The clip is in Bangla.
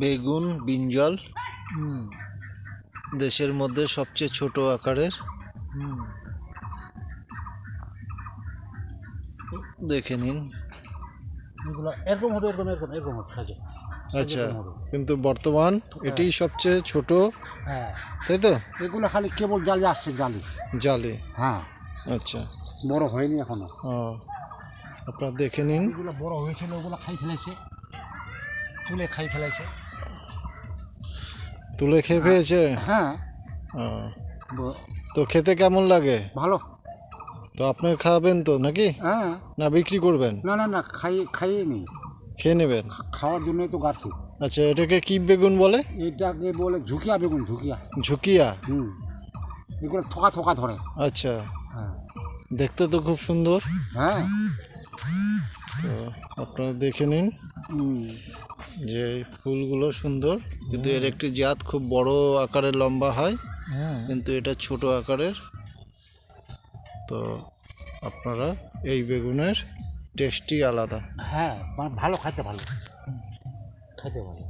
বেগুন বিঞ্জল দেশের মধ্যে সবচেয়ে ছোট আকারের। দেখে নিন। এরকম হবে এরকম এরকম এরকম হবে আচ্ছা কিন্তু বর্তমান এটি সবচেয়ে ছোট। হ্যাঁ। তাই তো? এগুলো খালি কেবল জালে আসছে জালে। জালে? হ্যাঁ। আচ্ছা। বড় হয়নি এখনও। আপনারা দেখে নিন। এগুলো বড় হয়েছিল ওগুলো খাই ফেলেছে। তুলে খাই ফেলেছে। তুলে খেয়ে ফেলেছে? হ্যাঁ। ও, তো খেতে কেমন লাগে? ভালো। তো আপনি খাবেন তো নাকি? হ্যাঁ। না বিক্রি করবেন? না না না খাই খাইয়ে নি খেয়ে নেবেন? খাওয়ার জন্যই তো গাছি। আচ্ছা এটাকে কি বেগুন বলে? এটাকে বলে ঝুঁকিয়া বেগুন ঝুঁকিয়া। ঝুকিয়া? হুম। এগুলো থোকা থোকা ধরে। আচ্ছা। হ্যাঁ। দেখতে তো খুব সুন্দর। হ্যাঁ। তো আপনারা দেখে নিন। হুম। যে ফুলগুলো সুন্দর কিন্তু এর একটি জাত খুব বড় আকারের লম্বা হয় হ্যাঁ। কিন্তু এটা ছোট আকারের। তো আপনারা এই বেগুনের টেস্টই আলাদা। হ্যাঁ মানে ভালো খাইতে ভালো। খাইতে ভালো।